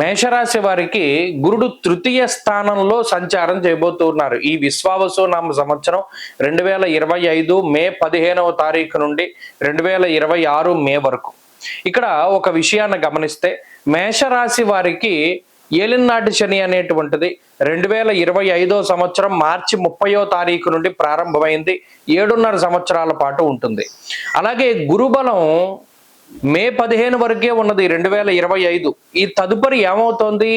మేషరాశి వారికి గురుడు తృతీయ స్థానంలో సంచారం చేయబోతున్నారు ఈ విశ్వావసునామ సంవత్సరం రెండు వేల ఇరవై ఐదు మే పదిహేనవ తారీఖు నుండి రెండు వేల ఇరవై ఆరు మే వరకు. ఇక్కడ ఒక విషయాన్ని గమనిస్తే మేషరాశి వారికి ఏలినాటి శని అనేటువంటిది రెండు వేల ఇరవై ఐదో సంవత్సరం మార్చి ముప్పయో తారీఖు నుండి ప్రారంభమైంది. ఏడున్నర సంవత్సరాల పాటు ఉంటుంది. అలాగే గురుబలం మే పదిహేను వరకే ఉన్నది రెండు వేల ఇరవై ఐదు. ఈ తదుపరి ఏమవుతోంది?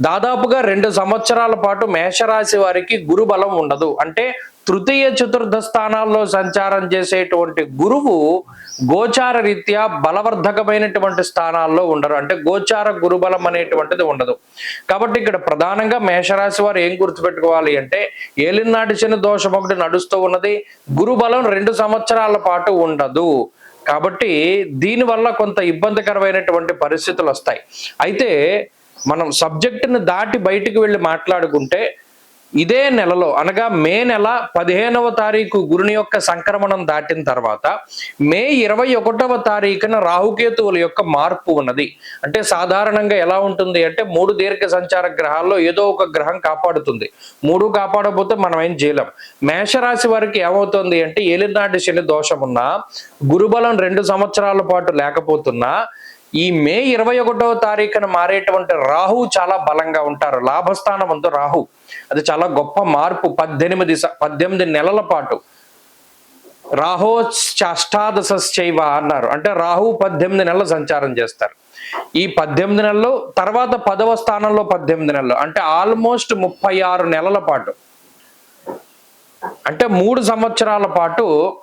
దాదాపుగా రెండు సంవత్సరాల పాటు మేషరాశి వారికి గురు బలం ఉండదు. అంటే తృతీయ చతుర్థ స్థానాల్లో సంచారం చేసేటువంటి గురువు గోచార రీత్యా బలవర్ధకమైనటువంటి స్థానాల్లో ఉండరు. అంటే గోచార గురుబలం అనేటువంటిది ఉండదు. కాబట్టి ఇక్కడ ప్రధానంగా మేషరాశి వారు ఏం గుర్తుపెట్టుకోవాలి అంటే ఏలినాటి శని దోషం ఒకటి నడుస్తూ ఉన్నది. గురుబలం రెండు సంవత్సరాల పాటు ఉండదు. కాబట్టి దీనివల్ల కొంత ఇబ్బందికరమైనటువంటి పరిస్థితులు వస్తాయి. అయితే మనం సబ్జెక్టుని దాటి బయటికి వెళ్ళి మాట్లాడుకుంటే ఇదే నెలలో అనగా మే నెల పదిహేనవ తారీఖు గురుని యొక్క సంక్రమణం దాటిన తర్వాత మే ఇరవై ఒకటవ తారీఖున రాహుకేతువుల యొక్క మార్పు ఉన్నది. అంటే సాధారణంగా ఎలా ఉంటుంది అంటే మూడు దీర్ఘ సంచార గ్రహాల్లో ఏదో ఒక గ్రహం కాపాడుతుంది. మూడు కాపాడకపోతే మనం ఏం చేయలేం. మేషరాశి వారికి ఏమవుతుంది అంటే ఏలినాటి శని దోషం ఉన్నా గురుబలం రెండు సంవత్సరాల పాటు లేకపోతున్నా ఈ మే ఇరవై ఒకటవ తారీఖున మారేటువంటి రాహు చాలా బలంగా ఉంటారు. లాభస్థానం అంతా రాహు. అది చాలా గొప్ప మార్పు. పద్దెనిమిది పద్దెనిమిది నెలల పాటు. రాహో అష్టాదశైవ అన్నారు. అంటే రాహు పద్దెనిమిది నెలలు సంచారం చేస్తారు. ఈ పద్దెనిమిది నెలలు తర్వాత పదవ స్థానంలో పద్దెనిమిది నెలలు. అంటే ఆల్మోస్ట్ ముప్పై ఆరు నెలల పాటు. అంటే మూడు సంవత్సరాల పాటు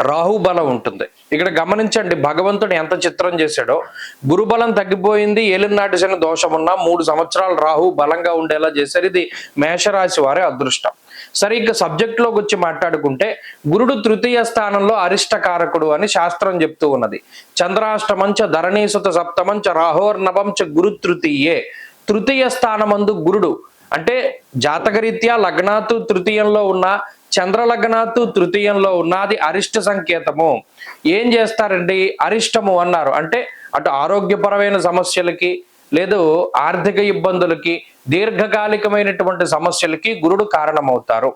రాహు బలం ఉంటుంది. ఇక్కడ గమనించండి భగవంతుడు ఎంత చిత్రం చేశాడో. గురుబలం తగ్గిపోయింది ఏలినాటి శని దోషం ఉన్న మూడు సంవత్సరాలు రాహు బలంగా ఉండేలా చేశారు. ఇది మేషరాశి వారి అదృష్టం. సరే ఇంకా సబ్జెక్ట్లోకి వచ్చి మాట్లాడుకుంటే గురుడు తృతీయ స్థానంలో అరిష్టకారకుడు అని శాస్త్రం చెప్తూ ఉన్నది. చంద్రాష్టమంచ ధరణీసుత సప్తమంచ రాహోర్నవంచ గురు తృతీయే. తృతీయ స్థానమందు గురుడు అంటే జాతకరీత్యా లగ్నాతు తృతీయంలో ఉన్న చంద్రలగ్నాతు తృతీయంలో ఉన్నది అరిష్ట సంకేతము. ఏం చేస్తారండి? అరిష్టము అన్నారు. అంటే అటు ఆరోగ్యపరమైన సమస్యలకి లేదు ఆర్థిక ఇబ్బందులకి దీర్ఘకాలికమైనటువంటి సమస్యలకి గురుడు కారణమవుతారు.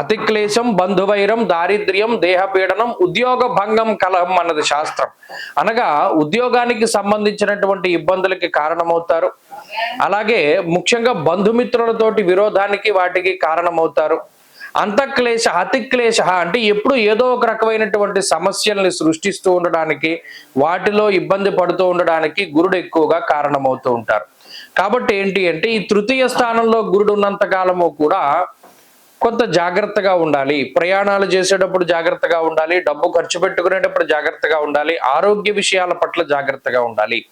అతిక్లేశం బంధువైరం దారిద్ర్యం దేహపీడనం ఉద్యోగ భంగం కలహం అన్నది శాస్త్రం. అనగా ఉద్యోగానికి సంబంధించినటువంటి ఇబ్బందులకి కారణమవుతారు. అలాగే ముఖ్యంగా బంధుమిత్రులతోటి విరోధానికి వాటికి కారణమవుతారు. అంతఃక్లేశ అతిక్లేశ అంటే ఎప్పుడు ఏదో ఒక రకమైనటువంటి సమస్యల్ని సృష్టిస్తూ ఉండడానికి వాటిలో ఇబ్బంది పడుతూ ఉండడానికి గురుడు ఎక్కువగా కారణమవుతూ ఉంటారు. కాబట్టి ఏంటి అంటే ఈ తృతీయ స్థానంలో గురుడు ఉన్నంత కాలము కూడా కొంత జాగ్రత్తగా ఉండాలి. ప్రయాణాలు చేసేటప్పుడు జాగ్రత్తగా ఉండాలి. డబ్బు ఖర్చు పెట్టుకునేటప్పుడు జాగ్రత్తగా ఉండాలి. ఆరోగ్య విషయాల పట్ల జాగ్రత్తగా ఉండాలి.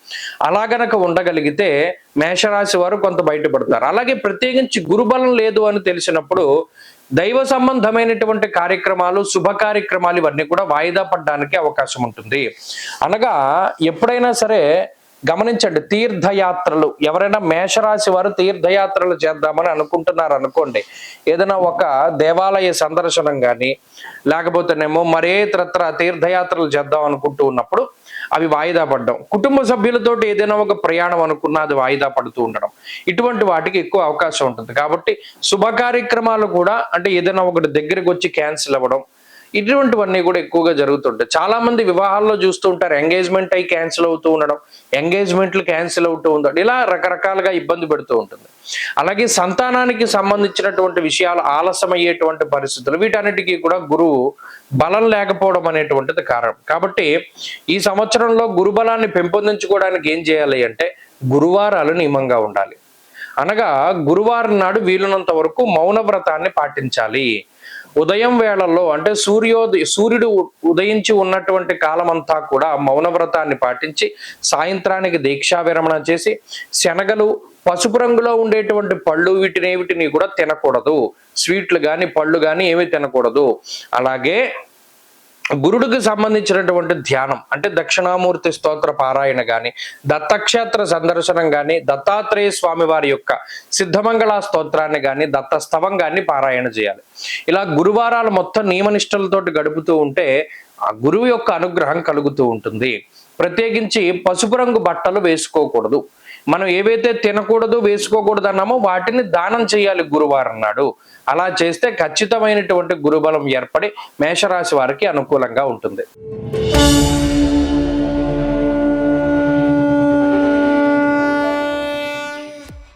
అలా గనక ఉండగలిగితే మేషరాశి వారు కొంత బయటపడతారు. అలాగే ప్రత్యేకించి గురుబలం లేదు అని తెలిసినప్పుడు దైవ సంబంధమైనటువంటి కార్యక్రమాలు శుభ కార్యక్రమాలు ఇవన్నీ కూడా వాయిదా పడడానికి అవకాశం ఉంటుంది. అనగా ఎప్పుడైనా సరే గమనించండి తీర్థయాత్రలు. ఎవరైనా మేషరాశి వారు తీర్థయాత్రలు చేద్దామని అనుకుంటున్నారు అనుకోండి ఏదైనా ఒక దేవాలయ సందర్శనం కానీ లేకపోతేనేమో మరే ఇతరత్ర తీర్థయాత్రలు చేద్దాం అనుకుంటూ ఉన్నప్పుడు అవి వాయిదా పడడం. కుటుంబ సభ్యులతో ఏదైనా ఒక ప్రయాణం అనుకున్నా అది వాయిదా పడుతూ ఉండడం. ఇటువంటి వాటికి ఎక్కువ అవకాశం ఉంటుంది. కాబట్టి శుభ కార్యక్రమాలు కూడా అంటే ఏదైనా ఒకటి దగ్గరికి వచ్చి క్యాన్సిల్ అవ్వడం ఇటువంటివన్నీ కూడా ఎక్కువగా జరుగుతుంటాయి. చాలా మంది వివాహాల్లో చూస్తూ ఉంటారు ఎంగేజ్మెంట్ అయి క్యాన్సిల్ అవుతూ ఉండడం ఎంగేజ్మెంట్లు క్యాన్సిల్ అవుతూ ఉండడం ఇలా రకరకాలుగా ఇబ్బంది పెడుతూ ఉంటుంది. అలాగే సంతానానికి సంబంధించినటువంటి విషయాలు ఆలస్యమయ్యేటువంటి పరిస్థితులు వీటన్నిటికీ కూడా గురువు బలం లేకపోవడం అనేటువంటిది కారణం. కాబట్టి ఈ సంవత్సరంలో గురు బలాన్ని పెంపొందించుకోవడానికి ఏం చేయాలి అంటే గురువారాలు నియమంగా ఉండాలి. అనగా గురువారం నాడు వీలున్నంత వరకు మౌన వ్రతాన్ని పాటించాలి. ఉదయం వేళల్లో అంటే సూర్యోదయ సూర్యుడు ఉ- ఉదయించి ఉన్నటువంటి కాలమంతా కూడా మౌన వ్రతాన్ని పాటించి సాయంత్రానికి దీక్షా విరమణ చేసి శనగలు పసుపు రంగులో ఉండేటువంటి పళ్ళు వీటిని వీటిని కూడా తినకూడదు. స్వీట్లు కానీ పళ్ళు కానీ ఏమీ తినకూడదు. అలాగే గురుడికి సంబంధించినటువంటి ధ్యానం అంటే దక్షిణామూర్తి స్తోత్ర పారాయణ గాని దత్తక్షేత్ర సందర్శనం గాని దత్తాత్రేయ స్వామి వారి యొక్క సిద్ధమంగళ స్తోత్రాన్ని గాని దత్తస్తవం గాని పారాయణ చేయాలి. ఇలా గురువారాలు మొత్తం నియమనిష్టలతోటి గడుపుతూ ఉంటే ఆ గురువు యొక్క అనుగ్రహం కలుగుతూ ఉంటుంది. ప్రత్యేకించి పసుపు రంగు బట్టలు వేసుకోకూడదు. మనం ఏవైతే తినకూడదు వేసుకోకూడదు అన్నామో వాటిని దానం చేయాలి గురువారం నాడు. అలా చేస్తే ఖచ్చితమైనటువంటి గురుబలం ఏర్పడి మేషరాశి వారికి అనుకూలంగా ఉంటుంది.